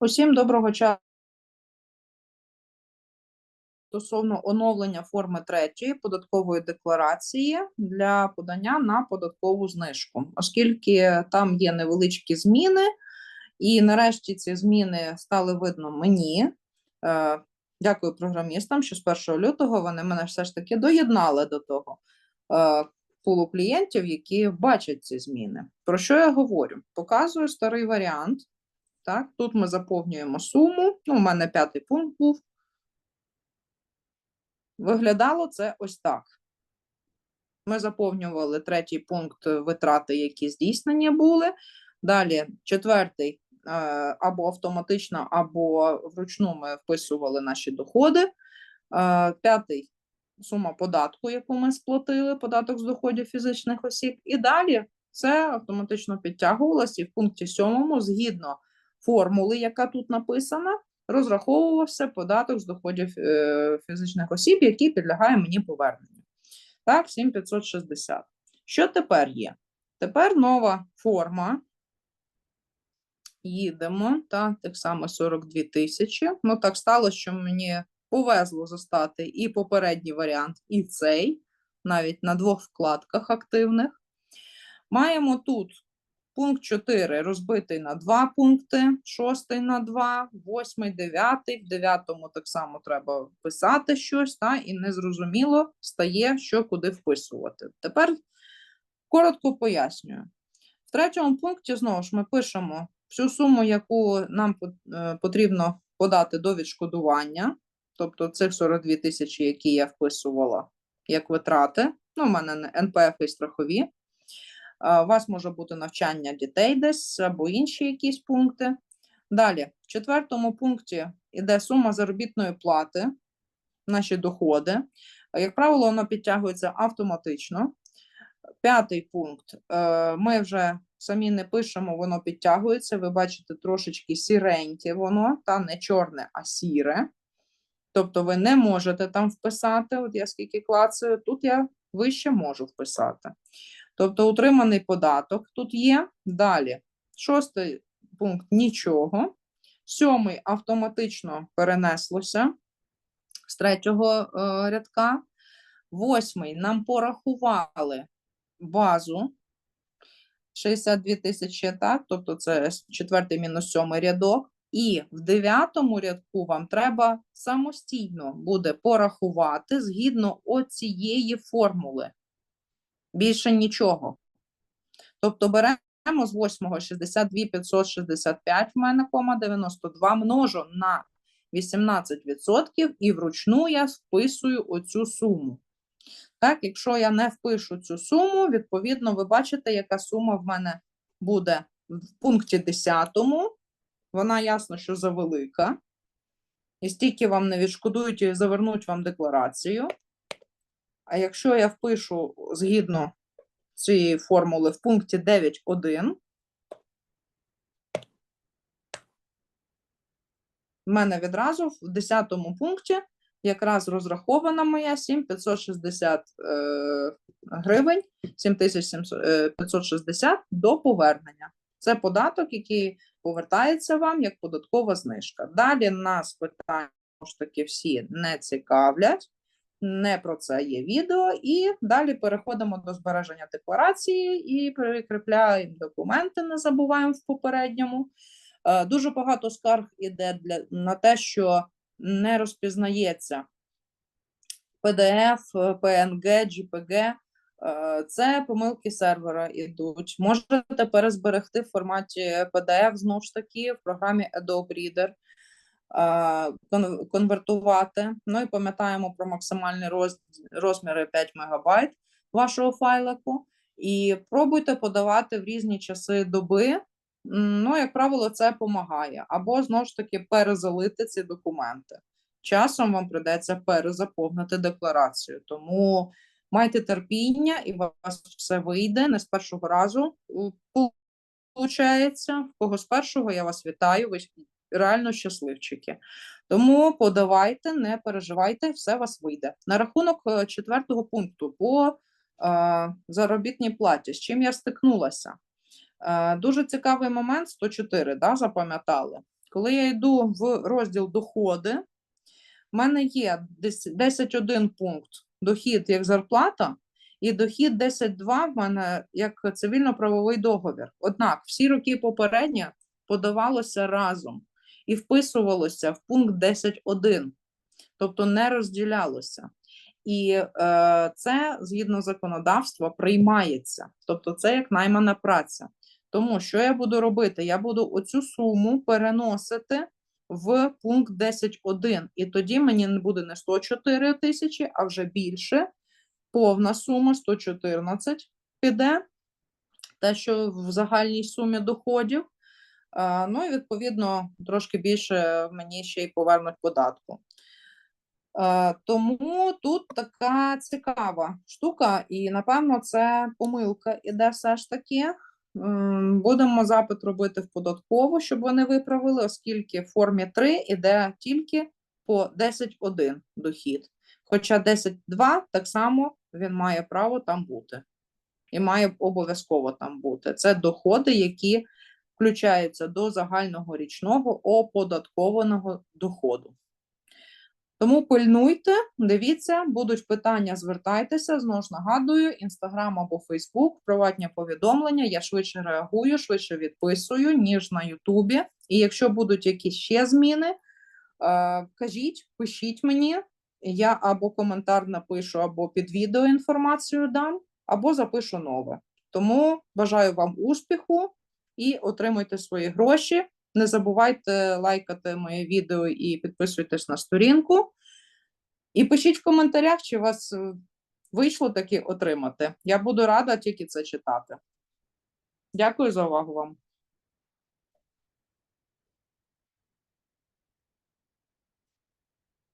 Усім доброго часу. Стосовно оновлення форми третьої податкової декларації для подання на податкову знижку, оскільки там є невеличкі зміни, і нарешті ці зміни стали видно мені. Е, Дякую програмістам, що з 1 лютого вони мене все ж таки доєднали до того е, пулу клієнтів, які бачать ці зміни. Про що я говорю? Показую старий варіант. Так, тут ми заповнюємо суму. Ну, у мене п'ятий пункт був. Виглядало це ось так. Ми заповнювали третій пункт е, витрати, які здійснені були. Далі четвертий е, або автоматично, або вручну ми вписували наші доходи. Е, П'ятий сума податку, яку ми сплатили, податок з доходів фізичних осіб. І далі це автоматично підтягувалося і в пункті сьомому, згідно формули, яка тут написана, розраховувався податок з доходів е, фізичних осіб, який підлягає мені поверненню. Так, 7560. Що тепер є? Тепер нова форма. Їдемо, так, так само 42 тисячі. Ну, так стало, що мені повезло застати і попередній варіант, і цей, навіть на двох вкладках активних. Маємо тут Пункт 4 розбитий на два пункти, шостий на два, восьмий, дев'ятий. В дев'ятому так само треба писати щось, та, і незрозуміло стає, що куди вписувати. Тепер коротко пояснюю. В третьому пункті знову ж ми пишемо всю суму, яку нам е, потрібно подати до відшкодування, тобто цих 42 тисячі, які я вписувала як витрати. Ну, у мене НПФ і страхові. А, У вас може бути навчання дітей десь або інші якісь пункти. Далі, в четвертому пункті йде сума заробітної плати, наші доходи. Як правило, воно підтягується автоматично. П'ятий пункт. е, Ми вже самі не пишемо, воно підтягується. Ви бачите трошечки сіреньке воно, та не чорне, а сіре. Тобто ви не можете там вписати. От я скільки клацаю, тут я вище можу вписати. Тобто утриманий податок тут є. Далі, шостий пункт нічого. Сьомий автоматично перенеслося з третього е, рядка. Восьмий нам порахували базу 62 тисячі, так? Тобто це четвертий мінус сьомий рядок. І в дев'ятому рядку вам треба самостійно буде порахувати згідно оцієї формули більше нічого. Тобто беремо з 8 62 565 в мене кома 92 множу на 18% і вручну я вписую оцю суму. Так, якщо я не впишу цю суму, відповідно, ви бачите, яка сума в мене буде в пункті 10. Вона ясно, що завелика. І стільки вам не відшкодують і завернуть вам декларацію. А якщо я впишу згідно цієї формули в пункті 9.1, в мене відразу в 10 пункті якраз розрахована моя 7560 е, гривень, 7560 до повернення. Це податок, який повертається вам як податкова знижка. Далі нас питання ж таки всі не цікавлять не про це є відео. І далі переходимо до збереження декларації і прикріпляємо документи, не забуваємо в попередньому. Е, Дуже багато скарг іде для, на те, що не розпізнається PDF, PNG, JPG. Е, Це помилки сервера ідуть. Можете перезберегти в форматі PDF знову ж таки в програмі Adobe Reader конвертувати. Ну і пам'ятаємо про максимальні роз- розміри 5 МБ вашого файлику. І пробуйте подавати в різні часи доби. Ну, як правило, це допомагає. Або знову ж таки перезалити ці документи. Часом вам придеться перезаповнити декларацію. Тому майте терпіння, і у вас все вийде не з першого разу. Получається, в кого з першого я вас вітаю. Ви реально щасливчики. Тому подавайте, не переживайте, все вас вийде. На рахунок е, четвертого пункту по е, заробітній платі, з чим я стикнулася. Е, дуже цікавий момент 104, да, запам'ятали. Коли я йду в розділ доходи, в мене є дес- 10.1 пункт дохід як зарплата, і дохід 10.2 в мене як цивільно-правовий договір. Однак всі роки попередні подавалося разом і вписувалося в пункт 10.1, тобто не розділялося. І е, це згідно законодавства приймається, тобто це як наймана праця. Тому що я буду робити? Я буду оцю суму переносити в пункт 10.1, і тоді мені не буде не 104 тисячі, а вже більше. Повна сума 114 піде, те, що в загальній сумі доходів. Е, Ну і відповідно трошки більше мені ще й повернуть податку. Е, Тому тут така цікава штука, і напевно це помилка іде все ж таки. Будемо запит робити в податкову, щоб вони виправили, оскільки в формі 3 іде тільки по 10.1 дохід. Хоча 10.2 так само він має право там бути. І має обов'язково там бути. Це доходи, які включаються до загального річного оподаткованого доходу. Тому пильнуйте, дивіться, будуть питання, звертайтеся. Знову ж нагадую, інстаграм або Фейсбук, приватні повідомлення. Я швидше реагую, швидше відписую, ніж на Ютубі. І якщо будуть якісь ще зміни, е, кажіть, пишіть мені. Я або коментар напишу, або під відео інформацію дам, або запишу нове. Тому бажаю вам успіху і отримуйте свої гроші. Не забувайте лайкати моє відео і підписуйтесь на сторінку. І пишіть в коментарях, чи вас е, вийшло таки отримати. Я буду рада тільки це читати. Дякую за увагу вам.